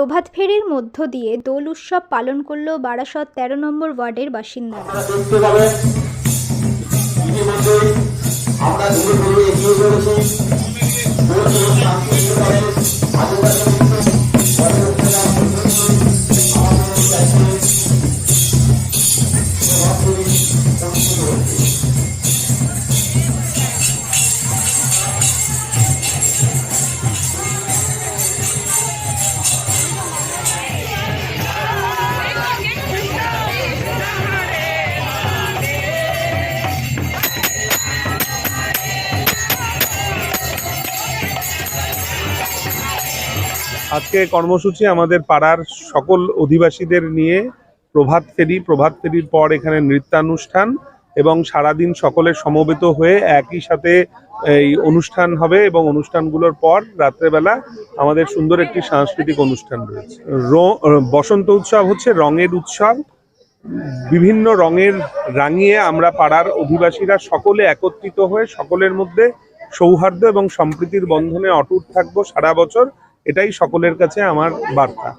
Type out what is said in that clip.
প্রভাত ফেরির মধ্য দিয়ে দোল উৎসব পালন করল বারাসত তেরো নম্বর ওয়ার্ডের বাসিন্দা। আমরা আজকে কর্মসূচি আমাদের পাড়ার সকল অধিবাসীদের নিয়ে প্রভাত ফেরি, প্রভাত ফেরির পর এখানে নৃত্যানুষ্ঠান এবং সারাদিন সকলে সমবেত হয়ে একই সাথে এই অনুষ্ঠান হবে এবং অনুষ্ঠানগুলোর পর রাত্রেবেলা আমাদের সুন্দর একটি সাংস্কৃতিক অনুষ্ঠান রয়েছে। বসন্ত উৎসব হচ্ছে রঙের উৎসব। বিভিন্ন রঙের রাঙিয়ে আমরা পাড়ার অধিবাসীরা সকলে একত্রিত হয়ে সকলের মধ্যে সৌহার্দ্য এবং সম্প্রীতির বন্ধনে অটুট থাকব সারা বছর। এটাই সকলের কাছে আমার বার্তা।